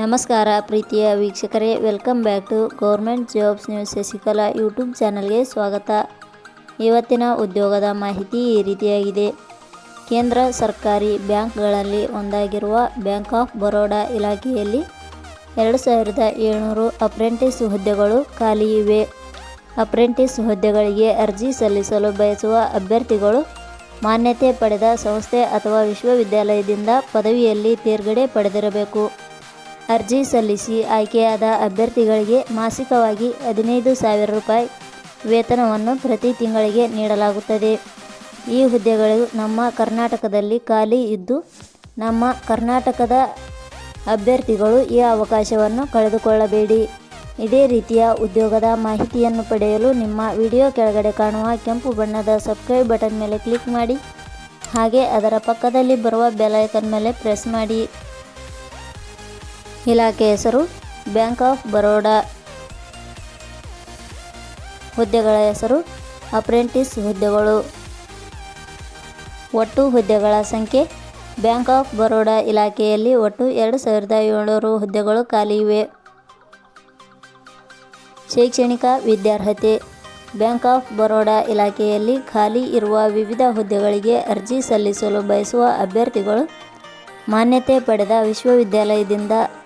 ನಮಸ್ಕಾರ ಪ್ರೀತಿಯ ವೀಕ್ಷಕರೇ welcome back to government jobs news Shashikala YouTube ಚಾನಲ್ಗೆ ಸ್ವಾಗತ. ಇವತ್ತಿನ ಉದ್ಯೋಗದ ಮಾಹಿತಿ ಈ ರೀತಿಯಾಗಿದೆ. ಕೇಂದ್ರ ಸರ್ಕಾರಿ ಬ್ಯಾಂಕ್ಗಳಲ್ಲಿ ಒಂದಾಗಿರುವ ಬ್ಯಾಂಕ್ ಆಫ್ ಬರೋಡಾ ಇಲಾಖೆಯಲ್ಲಿ ಎರಡು ಸಾವಿರದ ಏಳ್ನೂರು ಅಪ್ರೆಂಟಿಸ್ ಹುದ್ದೆಗಳು ಖಾಲಿ ಇವೆ. ಅಪ್ರೆಂಟಿಸ್ ಹುದ್ದೆಗಳಿಗೆ ಅರ್ಜಿ ಸಲ್ಲಿಸಲು ಬಯಸುವ ಅಭ್ಯರ್ಥಿಗಳು ಮಾನ್ಯತೆ ಪಡೆದ ಸಂಸ್ಥೆ ಅಥವಾ ವಿಶ್ವವಿದ್ಯಾಲಯದಿಂದ ಪದವಿಯಲ್ಲಿ ತೇರ್ಗಡೆ ಪಡೆದಿರಬೇಕು. ಅರ್ಜಿ ಸಲ್ಲಿಸಿ ಆಯ್ಕೆಯಾದ ಅಭ್ಯರ್ಥಿಗಳಿಗೆ ಮಾಸಿಕವಾಗಿ ಹದಿನೈದು ಸಾವಿರ ರೂಪಾಯಿ ವೇತನವನ್ನು ಪ್ರತಿ ತಿಂಗಳಿಗೆ ನೀಡಲಾಗುತ್ತದೆ. ಈ ಹುದ್ದೆಗಳು ನಮ್ಮ ಕರ್ನಾಟಕದಲ್ಲಿ ಖಾಲಿ ಇದ್ದು, ನಮ್ಮ ಕರ್ನಾಟಕದ ಅಭ್ಯರ್ಥಿಗಳು ಈ ಅವಕಾಶವನ್ನು ಕಳೆದುಕೊಳ್ಳಬೇಡಿ. ಇದೇ ರೀತಿಯ ಉದ್ಯೋಗದ ಮಾಹಿತಿಯನ್ನು ಪಡೆಯಲು ನಿಮ್ಮ ವಿಡಿಯೋ ಕೆಳಗಡೆ ಕಾಣುವ ಕೆಂಪು ಬಣ್ಣದ ಸಬ್ಸ್ಕ್ರೈಬ್ ಬಟನ್ ಮೇಲೆ ಕ್ಲಿಕ್ ಮಾಡಿ, ಹಾಗೆ ಅದರ ಪಕ್ಕದಲ್ಲಿ ಬರುವ ಬೆಲ್ ಐಕನ್ ಮೇಲೆ ಪ್ರೆಸ್ ಮಾಡಿ. ಇಲಾಖೆ ಹೆಸರು ಬ್ಯಾಂಕ್ ಆಫ್ ಬರೋಡಾ. ಹುದ್ದೆಗಳ ಹೆಸರು ಅಪ್ರೆಂಟಿಸ್ ಹುದ್ದೆಗಳು. ಒಟ್ಟು ಹುದ್ದೆಗಳ ಸಂಖ್ಯೆ ಬ್ಯಾಂಕ್ ಆಫ್ ಬರೋಡಾ ಇಲಾಖೆಯಲ್ಲಿ ಒಟ್ಟು ಎರಡು ಸಾವಿರದ ಏಳ್ನೂರು ಹುದ್ದೆಗಳು ಖಾಲಿ ಇವೆ. ಶೈಕ್ಷಣಿಕ ವಿದ್ಯಾರ್ಹತೆ ಬ್ಯಾಂಕ್ ಆಫ್ ಬರೋಡಾ ಇಲಾಖೆಯಲ್ಲಿ ಖಾಲಿ ಇರುವ ವಿವಿಧ ಹುದ್ದೆಗಳಿಗೆ ಅರ್ಜಿ ಸಲ್ಲಿಸಲು ಬಯಸುವ ಅಭ್ಯರ್ಥಿಗಳು ಮಾನ್ಯತೆ ಪಡೆದ ವಿಶ್ವವಿದ್ಯಾಲಯದಿಂದ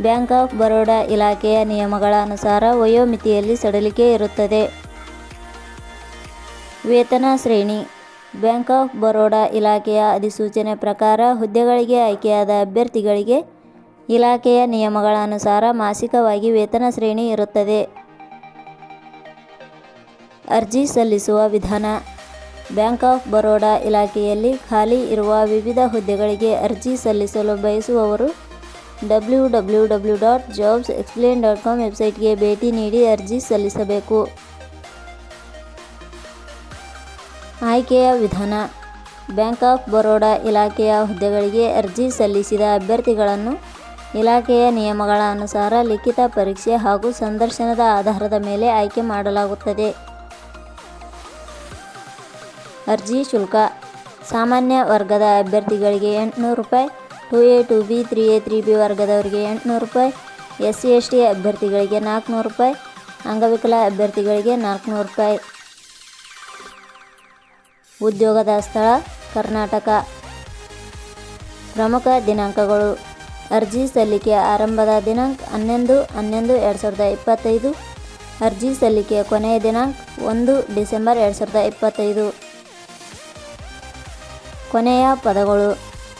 ಬ್ಯಾಂಕ್ ಆಫ್ ಬರೋಡಾ ಇಲಾಖೆಯ ನಿಯಮಗಳ ಅನುಸಾರ ವಯೋಮಿತಿಯಲ್ಲಿ ಸಡಿಲಿಕೆ ಇರುತ್ತದೆ. ವೇತನ ಶ್ರೇಣಿ. ಬ್ಯಾಂಕ್ ಆಫ್ ಬರೋಡಾ ಇಲಾಖೆಯ ಅಧಿಸೂಚನೆ ಪ್ರಕಾರ ಹುದ್ದೆಗಳಿಗೆ ಆಯ್ಕೆಯಾದ ಅಭ್ಯರ್ಥಿಗಳಿಗೆ ಇಲಾಖೆಯ ನಿಯಮಗಳ ಅನುಸಾರ ಮಾಸಿಕವಾಗಿ ವೇತನ ಶ್ರೇಣಿ ಇರುತ್ತದೆ. ಅರ್ಜಿ ಸಲ್ಲಿಸುವ ವಿಧಾನ. ಬ್ಯಾಂಕ್ ಆಫ್ ಬರೋಡಾ ಇಲಾಖೆಯಲ್ಲಿ ಖಾಲಿ ಇರುವ ವಿವಿಧ ಹುದ್ದೆಗಳಿಗೆ ಅರ್ಜಿ ಸಲ್ಲಿಸಲು ಬಯಸುವವರು W W W dot jobs explain dot com ವೆಬ್ಸೈಟ್ಗೆ ಭೇಟಿ ನೀಡಿ ಅರ್ಜಿ ಸಲ್ಲಿಸಬೇಕು. ಆಯ್ಕೆಯ ವಿಧಾನ. ಬ್ಯಾಂಕ್ ಆಫ್ ಬರೋಡಾ ಇಲಾಖೆಯ ಹುದ್ದೆಗಳಿಗೆ ಅರ್ಜಿ ಸಲ್ಲಿಸಿದ ಅಭ್ಯರ್ಥಿಗಳನ್ನು ಇಲಾಖೆಯ ನಿಯಮಗಳ ಅನುಸಾರ ಲಿಖಿತ ಪರೀಕ್ಷೆ ಹಾಗೂ ಸಂದರ್ಶನದ ಆಧಾರದ ಮೇಲೆ ಆಯ್ಕೆ ಮಾಡಲಾಗುತ್ತದೆ. ಅರ್ಜಿ ಶುಲ್ಕ. ಸಾಮಾನ್ಯ ವರ್ಗದ ಅಭ್ಯರ್ಥಿಗಳಿಗೆ ಎಂಟುನೂರು ರೂಪಾಯಿ two A two B three A three B ವರ್ಗದವರಿಗೆ ಎಂಟುನೂರು ರೂಪಾಯಿ. ಎಸ್ ಸಿ ಎಸ್ ಟಿ ಅಭ್ಯರ್ಥಿಗಳಿಗೆ ನಾಲ್ಕುನೂರು ರೂಪಾಯಿ. ಅಂಗವಿಕಲ ಅಭ್ಯರ್ಥಿಗಳಿಗೆ ನಾಲ್ಕುನೂರು ರೂಪಾಯಿ. ಉದ್ಯೋಗದ ಸ್ಥಳ ಕರ್ನಾಟಕ. ಪ್ರಮುಖ ದಿನಾಂಕಗಳು. ಅರ್ಜಿ ಸಲ್ಲಿಕೆ ಆರಂಭದ ದಿನಾಂಕ ಹನ್ನೊಂದು ಹನ್ನೊಂದು ಎರಡು ಸಾವಿರದ ಇಪ್ಪತ್ತೈದು. ಅರ್ಜಿ ಸಲ್ಲಿಕೆಯ ಕೊನೆಯ ದಿನಾಂಕ ಒಂದು ಡಿಸೆಂಬರ್ ಎರಡು ಸಾವಿರದ ಇಪ್ಪತ್ತೈದು. ಕೊನೆಯ ಪದಗಳು.